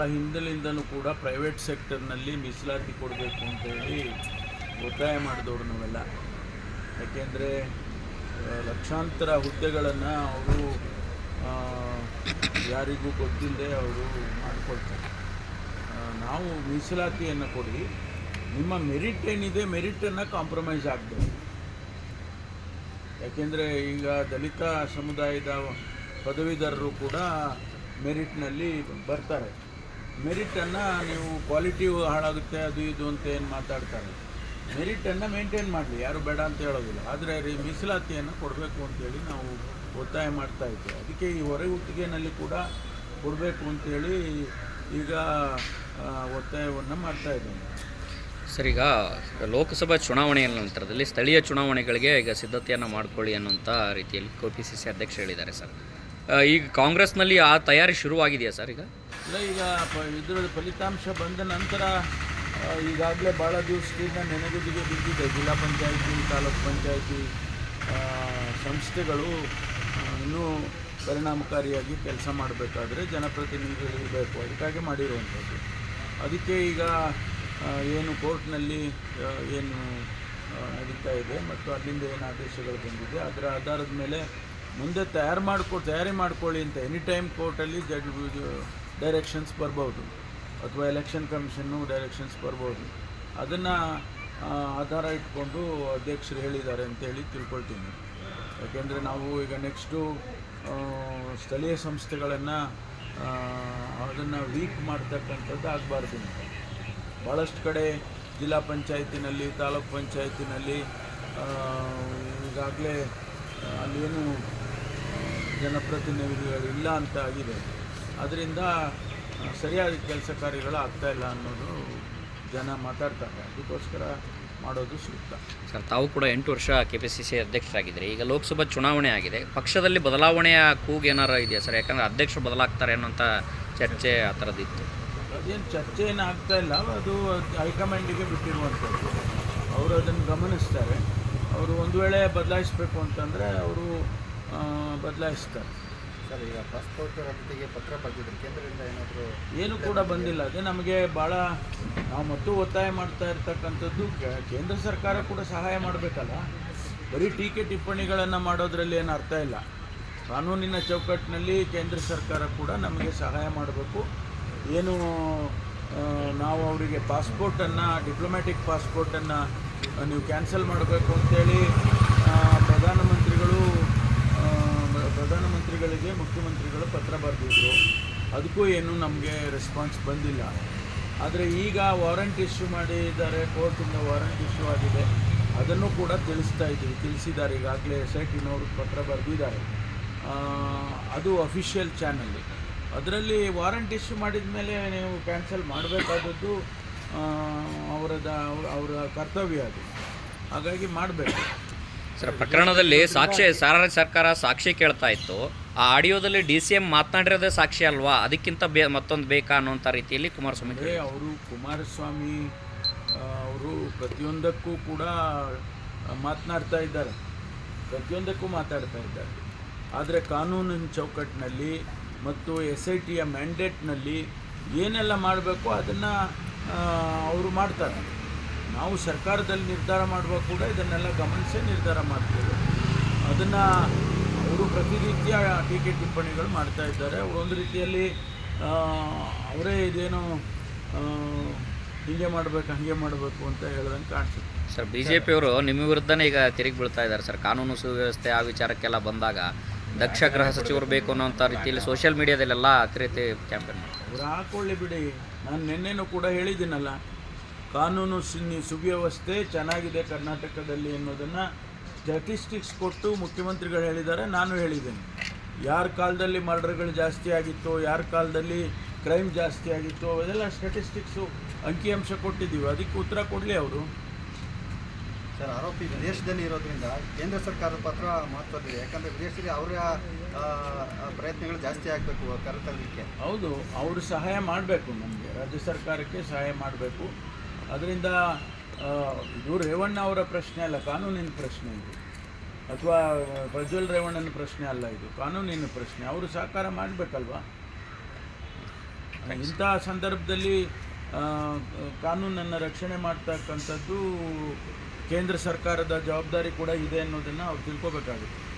ಭಾಳ ಹಿಂದಿನಿಂದನೂ ಕೂಡ ಪ್ರೈವೇಟ್ ಸೆಕ್ಟರ್ನಲ್ಲಿ ಮೀಸಲಾತಿ ಕೊಡಬೇಕು ಅಂತೇಳಿ ಒತ್ತಾಯ ಮಾಡಿದವರು ನಾವೆಲ್ಲ. ಯಾಕೆಂದರೆ ಲಕ್ಷಾಂತರ ಹುದ್ದೆಗಳನ್ನು ಅವರು ಯಾರಿಗೂ ಗೊತ್ತಿಲ್ಲದೆ ಅವರು ಮಾಡಿಕೊಳ್ತಾರೆ. ನಾವು ಮೀಸಲಾತಿಯನ್ನು ಕೊಡಿ. ನಿಮ್ಮ ಮೆರಿಟ್ ಏನಿದೆ ಮೆರಿಟನ್ನು ಕಾಂಪ್ರಮೈಸ್ ಆಗಬೇಕು. ಯಾಕೆಂದರೆ, ಈಗ ದಲಿತ ಸಮುದಾಯದ ಪದವೀಧರರು ಕೂಡ ಮೆರಿಟ್ನಲ್ಲಿ ಬರ್ತಾರೆ. ಮೆರಿಟನ್ನು ನೀವು ಕ್ವಾಲಿಟಿ ಹಾಳಾಗುತ್ತೆ, ಅದು ಇದು ಅಂತ ಏನು ಮಾತಾಡ್ತಾರೆ. ಮೆರಿಟನ್ನು ಮೇಂಟೈನ್ ಮಾಡಲಿ, ಯಾರು ಬೇಡ ಅಂತ ಹೇಳೋದಿಲ್ಲ. ಆದರೆ ರೀ ಮೀಸಲಾತಿಯನ್ನು ಕೊಡಬೇಕು ಅಂತೇಳಿ ನಾವು ಒತ್ತಾಯ ಮಾಡ್ತಾ ಇದ್ದೆ ಅದಕ್ಕೆ ಈ ಹೊರಗುತ್ತಿಗೆನಲ್ಲಿ ಕೂಡ ಕೊಡಬೇಕು ಅಂತೇಳಿ ಈಗ ಒತ್ತಾಯವನ್ನು ಮಾಡ್ತಾ ಇದ್ದೇನೆ ಸರ್, ಈಗ ಲೋಕಸಭಾ ಚುನಾವಣೆಯ ನಂತರದಲ್ಲಿ ಸ್ಥಳೀಯ ಚುನಾವಣೆಗಳಿಗೆ ಈಗ ಸಿದ್ಧತೆಯನ್ನು ಮಾಡ್ಕೊಳ್ಳಿ ಅನ್ನುವಂಥ ರೀತಿಯಲ್ಲಿ ಕೆ ಪಿ ಸಿ ಸಿ ಅಧ್ಯಕ್ಷ ಹೇಳಿದ್ದಾರೆ ಸರ್. ಈಗ ಕಾಂಗ್ರೆಸ್ನಲ್ಲಿ ಆ ತಯಾರಿ ಶುರುವಾಗಿದೆಯಾ ಸರ್ ಈಗ? ಇಲ್ಲ, ಈಗ ಪ ಫಲಿತಾಂಶ ಬಂದ ನಂತರ ಈಗಾಗಲೇ ಭಾಳ ದಿವಸದಿಂದ ನೆನೆಗುದಿಗೆ ಬಿದ್ದಿದೆ. ಜಿಲ್ಲಾ ಪಂಚಾಯಿತಿ, ತಾಲೂಕು ಪಂಚಾಯಿತಿ ಸಂಸ್ಥೆಗಳು ಇನ್ನೂ ಪರಿಣಾಮಕಾರಿಯಾಗಿ ಕೆಲಸ ಮಾಡಬೇಕಾದ್ರೆ ಜನಪ್ರತಿನಿಧಿಗಳು ಇರಬೇಕು ಅದಕ್ಕಾಗಿ ಮಾಡಿರುವಂಥದ್ದು. ಅದಕ್ಕೆ ಈಗ ಏನು ಕೋರ್ಟ್ನಲ್ಲಿ ಏನು ನಡೀತಾ ಇದೆ ಮತ್ತು ಅಲ್ಲಿಂದ ಏನು ಆದೇಶಗಳು ಬಂದಿದೆ, ಅದರ ಆಧಾರದ ಮೇಲೆ ಮುಂದೆ ತಯಾರು ಮಾಡ್ಕೊ ತಯಾರಿ ಮಾಡ್ಕೊಳ್ಳಿ ಅಂತ ಎನಿ ಟೈಮ್ ಕೋರ್ಟಲ್ಲಿ ಜಡ್ ಡೈರೆಕ್ಷನ್ಸ್ ಬರ್ಬೋದು. ಅಥವಾ ಎಲೆಕ್ಷನ್ ಕಮಿಷನ್ನು ಡೈರೆಕ್ಷನ್ಸ್ ಬರ್ಬೋದು. ಅದನ್ನು ಆಧಾರ ಇಟ್ಕೊಂಡು ಅಧ್ಯಕ್ಷರು ಹೇಳಿದ್ದಾರೆ ಅಂತೇಳಿ ತಿಳ್ಕೊಳ್ತೀನಿ. ಯಾಕೆಂದರೆ ನಾವು ಈಗ ನೆಕ್ಸ್ಟು ಸ್ಥಳೀಯ ಸಂಸ್ಥೆಗಳನ್ನು ಅದನ್ನು ವೀಕ್ ಮಾಡ್ತಕ್ಕಂಥದ್ದು ಆಗಬಾರ್ದು. ಭಾಳಷ್ಟು ಕಡೆ ಜಿಲ್ಲಾ ಪಂಚಾಯತಿನಲ್ಲಿ, ತಾಲೂಕ್ ಪಂಚಾಯತಿನಲ್ಲಿ ಈಗಾಗಲೇ ಅಲ್ಲೇನು ಜನಪ್ರತಿನಿಧಿಗಳು ಇಲ್ಲ ಅಂತ ಆಗಿದೆ. ಅದರಿಂದ ಸರಿಯಾದ ಕೆಲಸ ಕಾರ್ಯಗಳು ಆಗ್ತಾ ಇಲ್ಲ ಅನ್ನೋದು ಜನ ಮಾತಾಡ್ತಾರೆ. ಅದಕ್ಕೋಸ್ಕರ ಮಾಡೋದು ಸೂಕ್ತ. ಸರ್ ತಾವು ಕೂಡ ಎಂಟು ವರ್ಷ ಕೆ ಪಿ ಸಿ ಸಿ ಅಧ್ಯಕ್ಷರಾಗಿದ್ದೀರಿ. ಈಗ ಲೋಕಸಭಾ ಚುನಾವಣೆ ಆಗಿದೆ. ಪಕ್ಷದಲ್ಲಿ ಬದಲಾವಣೆಯ ಕೂಗು ಏನಾರು ಇದೆಯಾ ಸರ್? ಯಾಕಂದರೆ ಅಧ್ಯಕ್ಷರು ಬದಲಾಗ್ತಾರೆ ಅನ್ನೋಂಥ ಚರ್ಚೆ ಆ ಥರದ್ದಿತ್ತು ಅದೇನು ಚರ್ಚೆ ಏನು ಆಗ್ತಾ ಇಲ್ಲ. ಅದು ಹೈಕಮಾಂಡಿಗೆ ಬಿಟ್ಟಿರುವಂಥದ್ದು. ಅವರು ಅದನ್ನು ಗಮನಿಸ್ತಾರೆ. ಅವರು ಒಂದು ವೇಳೆ ಬದಲಾಯಿಸಬೇಕು ಅಂತಂದರೆ ಅವರು ಬದಲಾಯಿಸ್ತಾರೆ. ಸರ್ ಈಗ ಪಾಸ್ಪೋರ್ಟ್ ಪತ್ರ ಕೇಂದ್ರದಿಂದ ಏನಾದರೂ ಏನು ಕೂಡ ಬಂದಿಲ್ಲ. ಅದೇ ನಮಗೆ ಭಾಳ ನಾವು ಮತ್ತು ಒತ್ತಾಯ ಮಾಡ್ತಾ ಇರ್ತಕ್ಕಂಥದ್ದು ಕೇಂದ್ರ ಸರ್ಕಾರ ಕೂಡ ಸಹಾಯ ಮಾಡಬೇಕಲ್ಲ? ಬರೀ ಟೀಕೆ ಟಿಪ್ಪಣಿಗಳನ್ನು ಮಾಡೋದ್ರಲ್ಲಿ ಏನು ಅರ್ಥ ಇಲ್ಲ. ಕಾನೂನಿನ ಚೌಕಟ್ಟಿನಲ್ಲಿ ಕೇಂದ್ರ ಸರ್ಕಾರ ಕೂಡ ನಮಗೆ ಸಹಾಯ ಮಾಡಬೇಕು. ಏನು ನಾವು ಅವರಿಗೆ ಪಾಸ್ಪೋರ್ಟನ್ನು ಡಿಪ್ಲೊಮ್ಯಾಟಿಕ್ ಪಾಸ್ಪೋರ್ಟನ್ನು ನೀವು ಕ್ಯಾನ್ಸಲ್ ಮಾಡಬೇಕು ಅಂತೇಳಿ ಪ್ರಧಾನಮಂತ್ರಿಗಳು ಪ್ರಧಾನಮಂತ್ರಿಗಳಿಗೆ ಮುಖ್ಯಮಂತ್ರಿಗಳು ಪತ್ರ ಬರೆದಿದ್ರು. ಅದಕ್ಕೂ ಏನು ನಮಗೆ ರೆಸ್ಪಾನ್ಸ್ ಬಂದಿಲ್ಲ. ಆದರೆ ಈಗ ವಾರಂಟ್ ಇಶ್ಯೂ ಮಾಡಿದ್ದಾರೆ, ಕೋರ್ಟಿಂದ ವಾರಂಟ್ ಇಶ್ಯೂ ಆಗಿದೆ. ಅದನ್ನು ಕೂಡ ತಿಳಿಸ್ತಾ ಇದ್ದೀವಿ, ತಿಳಿಸಿದ್ದಾರೆ. ಈಗಾಗಲೇ ಎಸ್ ಐ ಟಿನವರು ಪತ್ರ ಬರೆದಿದ್ದಾರೆ. ಅದು ಅಫಿಷಿಯಲ್ ಚಾನಲ್ ಅದರಲ್ಲಿ ವಾರಂಟ್ ಇಶ್ಯೂ ಮಾಡಿದ ಮೇಲೆ ನೀವು ಕ್ಯಾನ್ಸಲ್ ಮಾಡಬೇಕಾದದ್ದು ಅವರದ, ಅವರ ಕರ್ತವ್ಯ ಅದು. ಹಾಗಾಗಿ ಮಾಡಬೇಕು. ಸರ್ ಪ್ರಕರಣದಲ್ಲಿ ಸಾಕ್ಷಿ ಸಾರ ಸರ್ಕಾರ ಸಾಕ್ಷಿ ಕೇಳ್ತಾ ಇತ್ತು. ಆ ಆಡಿಯೋದಲ್ಲಿ ಡಿ ಸಿ ಎಂ ಮಾತನಾಡಿರೋದೇ ಸಾಕ್ಷಿ ಅಲ್ವಾ? ಅದಕ್ಕಿಂತ ಬೇ ಮತ್ತೊಂದು ಬೇಕಾ ಅನ್ನೋಂಥ ರೀತಿಯಲ್ಲಿ ಕುಮಾರಸ್ವಾಮಿ ಅವರು ಕುಮಾರಸ್ವಾಮಿ ಅವರು ಪ್ರತಿಯೊಂದಕ್ಕೂ ಕೂಡ ಮಾತನಾಡ್ತಾ ಇದ್ದಾರೆ. ಪ್ರತಿಯೊಂದಕ್ಕೂ ಮಾತಾಡ್ತಾ ಇದ್ದಾರೆ. ಆದರೆ ಕಾನೂನಿನ ಚೌಕಟ್ಟಿನಲ್ಲಿ ಮತ್ತು ಎಸ್ ಐ ಟಿಯ ಮ್ಯಾಂಡೇಟ್ನಲ್ಲಿ ಏನೆಲ್ಲ ಮಾಡಬೇಕು ಅದನ್ನು ಅವರು ಮಾಡ್ತಾರೆ. ನಾವು ಸರ್ಕಾರದಲ್ಲಿ ನಿರ್ಧಾರ ಮಾಡುವಾಗ ಕೂಡ ಇದನ್ನೆಲ್ಲ ಗಮನಿಸಿ ನಿರ್ಧಾರ ಮಾಡ್ತೇವೆ. ಅದನ್ನು ಅವರು ಪ್ರತಿನಿತ್ಯ ಟೀಕೆ ಟಿಪ್ಪಣಿಗಳು ಮಾಡ್ತಾ ಇದ್ದಾರೆ. ಅವರು ಒಂದು ರೀತಿಯಲ್ಲಿ ಅವರೇ ಇದೇನು ಹೀಗೆ ಮಾಡಬೇಕು ಹಾಗೆ ಮಾಡಬೇಕು ಅಂತ ಹೇಳ್ದಂಗೆ ಕಾಣಿಸುತ್ತೆ. ಸರ್ ಬಿ ಜೆ ಪಿಯವರು ನಿಮ್ಮ ವಿರುದ್ಧನೇ ಈಗ ತಿರುಗಿ ಬೀಳ್ತಾ ಇದ್ದಾರೆ. ಸರ್ ಕಾನೂನು ಸುವ್ಯವಸ್ಥೆ ಆ ವಿಚಾರಕ್ಕೆಲ್ಲ ಬಂದಾಗ ದಕ್ಷ ಗೃಹ ಸಚಿವರು ಬೇಕು ಅನ್ನೋಂಥ ರೀತಿಯಲ್ಲಿ ಸೋಷಿಯಲ್ ಮೀಡಿಯಾದಲ್ಲೆಲ್ಲ ಅತಿ ರೀತಿ ಕ್ಯಾಂಪೇನ್ ಮಾಡ್ತಾರೆ. ಅವ್ರು ಹಾಕೊಳ್ಳಿ ಬಿಡಿ. ನಾನು ನಿನ್ನೆನೂ ಕೂಡ ಹೇಳಿದ್ದೀನಲ್ಲ. ಕಾನೂನು ಸುವ್ಯವಸ್ಥೆ ಚೆನ್ನಾಗಿದೆ ಕರ್ನಾಟಕದಲ್ಲಿ ಅನ್ನೋದನ್ನು ಸ್ಟ್ಯಾಟಿಸ್ಟಿಕ್ಸ್ ಕೊಟ್ಟು ಮುಖ್ಯಮಂತ್ರಿಗಳು ಹೇಳಿದ್ದಾರೆ ನಾನು ಹೇಳಿದ್ದೇನೆ. ಯಾರ ಕಾಲದಲ್ಲಿ ಮರ್ಡರ್ಗಳು ಜಾಸ್ತಿ ಆಗಿತ್ತು ಯಾರ ಕಾಲದಲ್ಲಿ ಕ್ರೈಮ್ ಜಾಸ್ತಿ ಆಗಿತ್ತು ಅವೆಲ್ಲ ಸ್ಟ್ಯಾಟಿಸ್ಟಿಕ್ಸು ಅಂಕಿಅಂಶ ಕೊಟ್ಟಿದ್ದೀವಿ. ಅದಕ್ಕೆ ಉತ್ತರ ಕೊಡಲಿ ಅವರು. ಸರ್ ಆರೋಪಿ ವಿದೇಶದಲ್ಲಿ ಇರೋದ್ರಿಂದ ಕೇಂದ್ರ ಸರ್ಕಾರದ ಪಾತ್ರ ಮಹತ್ವದಿದೆ ಯಾಕಂದರೆ ವಿದೇಶದಲ್ಲಿ ಅವರ ಪ್ರಯತ್ನಗಳು ಜಾಸ್ತಿ ಆಗಬೇಕು ಕರೆತರಲಿಕ್ಕೆ. ಹೌದು ಅವರು ಸಹಾಯ ಮಾಡಬೇಕು ನಮಗೆ. ರಾಜ್ಯ ಸರ್ಕಾರಕ್ಕೆ ಸಹಾಯ ಮಾಡಬೇಕು. ಅದರಿಂದ ಇವರು ಇದು ರೇವಣ್ಣ ಅವರ ಪ್ರಶ್ನೆ ಅಲ್ಲ ಕಾನೂನಿನ ಪ್ರಶ್ನೆ ಇದು. ಅಥವಾ ಪ್ರಜ್ವಲ್ ರೇವಣ್ಣನ ಪ್ರಶ್ನೆ ಅಲ್ಲ ಇದು ಕಾನೂನಿನ ಪ್ರಶ್ನೆ. ಅವರು ಸಹಕಾರ ಮಾಡಬೇಕಲ್ವಾ? ಇಂಥ ಸಂದರ್ಭದಲ್ಲಿ ಕಾನೂನನ್ನು ರಕ್ಷಣೆ ಮಾಡ್ತಕ್ಕಂಥದ್ದು ಕೇಂದ್ರ ಸರ್ಕಾರದ ಜವಾಬ್ದಾರಿ ಕೂಡ ಇದೆ ಅನ್ನೋದನ್ನು ಅವ್ರು ತಿಳ್ಕೊಬೇಕಾಗುತ್ತೆ.